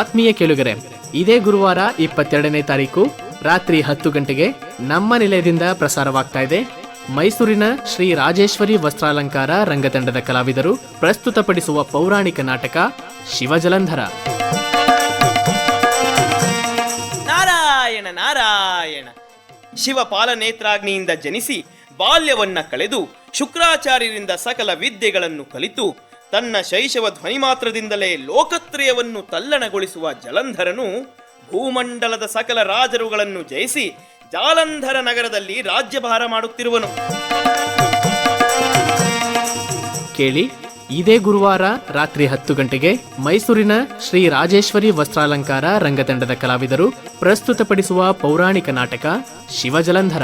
ಆತ್ಮೀಯ ಕೇಳುಗರೆ, ಇದೇ ಗುರುವಾರ ಇಪ್ಪತ್ತೆರಡನೇ ತಾರೀಕು, ರಾತ್ರಿ ಹತ್ತು ಗಂಟೆಗೆ ನಮ್ಮ ನಿಲಯದಿಂದ ಪ್ರಸಾರವಾಗ್ತಾ ಇದೆ ಮೈಸೂರಿನ ಶ್ರೀ ರಾಜೇಶ್ವರಿ ವಸ್ತ್ರಾಲಂಕಾರ ರಂಗತಂಡದ ಕಲಾವಿದರು ಪ್ರಸ್ತುತಪಡಿಸುವ ಪೌರಾಣಿಕ ನಾಟಕ ಶಿವಜಲಂಧರ. ನಾರಾಯಣ ನಾರಾಯಣ. ಶಿವಪಾಲನೇತ್ರಾಗ್ನಿಯಿಂದ ಜನಿಸಿ ಬಾಲ್ಯವನ್ನ ಕಳೆದು ಶುಕ್ರಾಚಾರ್ಯರಿಂದ ಸಕಲ ವಿದ್ಯೆಗಳನ್ನು ಕಲಿತು ತನ್ನ ಶೈಶವ ಧ್ವನಿ ಮಾತ್ರದಿಂದಲೇ ಲೋಕತ್ರಯವನ್ನು ತಲ್ಲಣಗೊಳಿಸುವ ಜಲಂಧರನು ಭೂಮಂಡಲದ ಸಕಲ ರಾಜರುಗಳನ್ನು ಜಯಿಸಿ ಜಾಲಂಧರ ನಗರದಲ್ಲಿ ರಾಜ್ಯಭಾರ ಮಾಡುತ್ತಿರುವನು. ಕೇಳಿ, ಇದೇ ಗುರುವಾರ ರಾತ್ರಿ ಹತ್ತು ಗಂಟೆಗೆ ಮೈಸೂರಿನ ಶ್ರೀ ರಾಜೇಶ್ವರಿ ವಸ್ತ್ರಾಲಂಕಾರ ರಂಗತಂಡದ ಕಲಾವಿದರು ಪ್ರಸ್ತುತಪಡಿಸುವ ಪೌರಾಣಿಕ ನಾಟಕ ಶಿವಜಲಂಧರ.